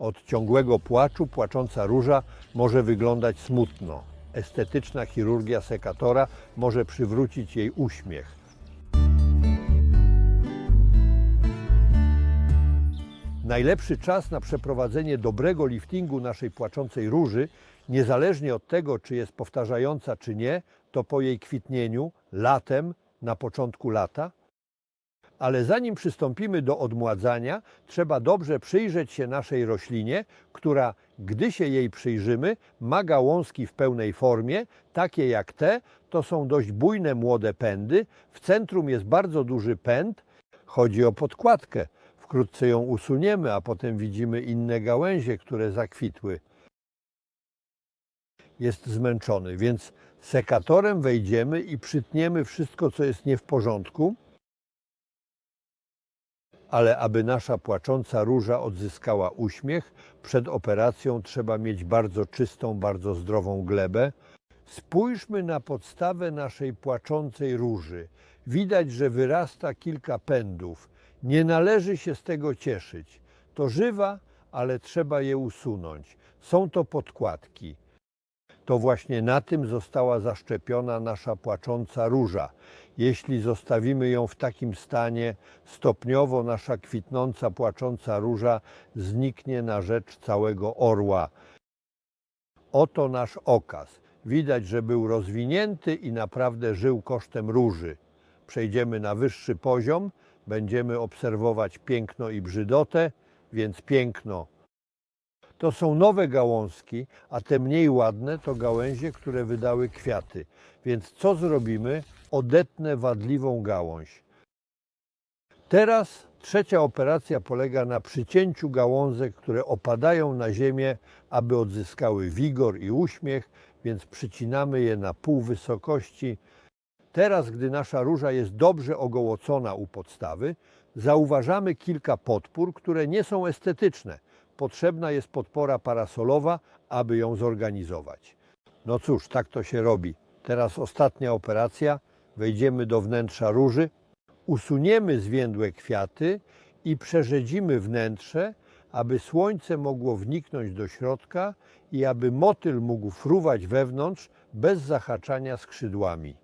Od ciągłego płaczu płacząca róża może wyglądać smutno. Estetyczna chirurgia sekatora może przywrócić jej uśmiech. Najlepszy czas na przeprowadzenie dobrego liftingu naszej płaczącej róży, niezależnie od tego, czy jest powtarzająca, czy nie, to po jej kwitnieniu, latem, na początku lata. Ale zanim przystąpimy do odmładzania, trzeba dobrze przyjrzeć się naszej roślinie, która, gdy się jej przyjrzymy, ma gałązki w pełnej formie, takie jak te, to są dość bujne młode pędy. W centrum jest bardzo duży pęd. Chodzi o podkładkę. Wkrótce ją usuniemy, a potem widzimy inne gałęzie, które zakwitły. Jest zmęczony, więc sekatorem wejdziemy i przytniemy wszystko, co jest nie w porządku. Ale aby nasza płacząca róża odzyskała uśmiech, przed operacją trzeba mieć bardzo czystą, bardzo zdrową glebę. Spójrzmy na podstawę naszej płaczącej róży. Widać, że wyrasta kilka pędów. Nie należy się z tego cieszyć. To żywa, ale trzeba je usunąć. Są to podkładki. To właśnie na tym została zaszczepiona nasza płacząca róża. Jeśli zostawimy ją w takim stanie, stopniowo nasza kwitnąca płacząca róża zniknie na rzecz całego orła. Oto nasz okaz. Widać, że był rozwinięty i naprawdę żył kosztem róży. Przejdziemy na wyższy poziom, będziemy obserwować piękno i brzydotę, więc piękno to są nowe gałązki, a te mniej ładne to gałęzie, które wydały kwiaty. Więc co zrobimy? Odetnę wadliwą gałąź. Teraz trzecia operacja polega na przycięciu gałązek, które opadają na ziemię, aby odzyskały wigor i uśmiech, więc przycinamy je na pół wysokości. Teraz, gdy nasza róża jest dobrze ogołocona u podstawy, zauważamy kilka podpór, które nie są estetyczne. Potrzebna jest podpora parasolowa, aby ją zorganizować. No cóż, tak to się robi. Teraz ostatnia operacja. Wejdziemy do wnętrza róży, usuniemy zwiędłe kwiaty i przerzedzimy wnętrze, aby słońce mogło wniknąć do środka i aby motyl mógł fruwać wewnątrz bez zahaczania skrzydłami.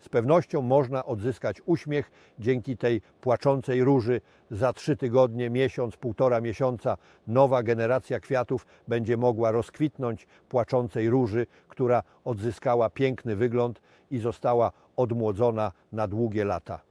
Z pewnością można odzyskać uśmiech dzięki tej płaczącej róży. Za trzy tygodnie, miesiąc, półtora miesiąca nowa generacja kwiatów będzie mogła rozkwitnąć płaczącej róży, która odzyskała piękny wygląd i została odmłodzona na długie lata.